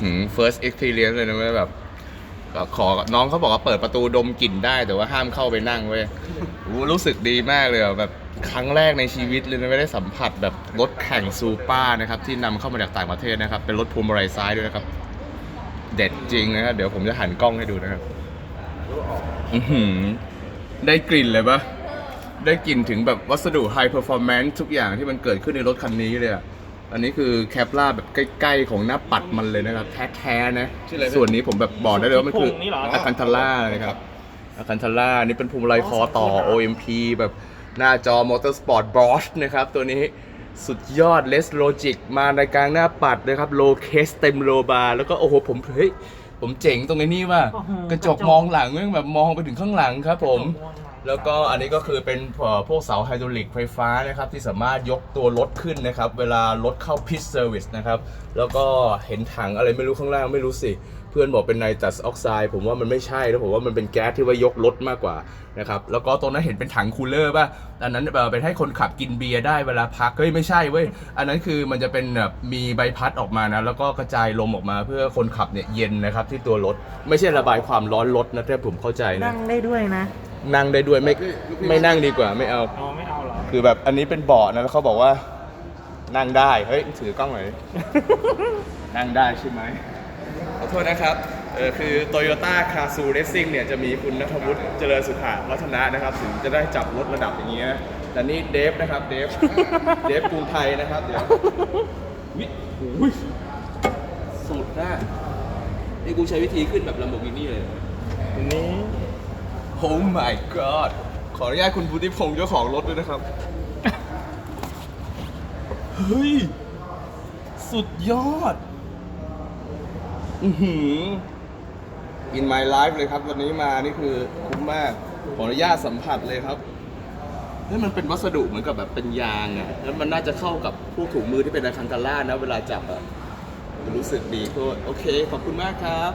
หืม first experience เลยนะเว้ยแบบขอน้องเขาบอกว่าเปิดประตูดมกลิ่นได้แต่ว่าห้ามเข้าไปนั่งเว้ยรู้สึกดีมากเลยแบบครั้งแรกในชีวิตเลยนะไม่ได้สัมผัสแบบรถแข่งซูเปอร์นะครับที่นำเข้ามาจากต่างประเทศนะครับ เป็นรถพวงมาลัยซ้ายด้วยนะครับ เด็ดจริงนะครับเดี๋ยวผมจะหันกล้องให้ดูนะครับได้กลิ่นเลยปะได้กลิ่นถึงแบบวัสดุไฮเพอร์ฟอร์แมนซ์ทุกอย่างที่มันเกิดขึ้นในรถคันนี้เลยอะ อันนี้คือแคปล่าแบบใกล้ๆของหน้าปัดมันเลยนะครับ แท้ๆนะชื่ออะไรส่วนนี้ผมแบบบอกได้เลยว่ามันคือพุงนี่เหรอ อาคันทาร่านะครับอาคันทาร่านี่เป็นพวงมาลัยคอต่อ OMP แบบหน้าจอมอเตอร์สปอร์ตบอชนะครับ ตัวนี้สุดยอดเลสโลจิกมาในกลางหน้าปัดนะครับ โลเคสเต็มโลบาร์แล้วก็โอ้โหผมเฮ้ยผมเจ๋งตรงนี้ว่า โอ้โห กระจกมองหลังแม่งแบบมองไปถึงข้างหลังครับผม แล้วก็อันนี้ก็คือเป็นพวกเสาไฮดรอลิกไฟฟ้านะครับที่สามารถยกตัวรถขึ้นนะครับ เวลารถเข้าพิ t เซอร์วิสนะครับ แล้วก็เห็นถังอะไรไม่รู้ข้างล่างไม่รู้สิ เพื่อนบอกเป็นไนตรัสออกไซด์ผมว่ามันไม่ใช่แล้วผมว่ามันเป็นแก๊สที่ไว้ยกรถมากกว่านะครับ แล้วก็ตรงนั้นเห็นเป็นถังคูลเลอร์ป่ะอันนั้นเป็นให้คนขับกินเบียร์ได้เวลาพักเฮ้ยไม่ใช่เว้ยอันนั้นคือมันจะเป็นแบบมีใบพัดออกมานะแล้วก็กระจายลมออกมาเพื่อคนขับเนี่ยเย็นนะครับที่ตัวรถไม่ใช่ระบายความร้อนรถนะถ้าผมเข้าใจนะนั่งได้ด้วยนะ นั่งได้ด้วยไม่ไม่นั่งดีกว่าไม่เอา อ๋อไม่เอาเหรอ คือแบบอันนี้เป็นเบาะนะแล้วเขาบอกว่า นั่งได้เฮ้ยถือกล้องหน่อย นั่งได้ใช่ไหมขอโทษนะครับเออคือ Toyota c a r s u Racing เนี่ยจะมีคุณนัทวุฒิเจริญสุขะวัฒนะนะครับ ถึงจะได้จับรถระดับอย่างนี้นะแต่นี่เดฟนะครับเดฟ เดฟกรุงไทยนะครับ เดี๋ยววิอุ้ยสุดนะนี่กูใช้วิธีขึ้นแบบ Lamborghini เลยนี่ Oh my god ขออนุญาตคุณพุทธิพงศ์เจ้าของรถด้วยนะครับ เฮ้ย สุดยอด อือหือ In my life เลยครับ วันนี้มานี่คือคุ้มมาก ขออนุญาตสัมผัสเลยครับเฮ้ยมันเป็นวัสดุเหมือนกับแบบเป็นยางอะแล้วมันน่าจะเข้ากับพวกถุงมือที่เป็นอะคันตาร่านะ เวลาจับอะรู้สึกดีโคตรโอเค ขอบคุณมากครับ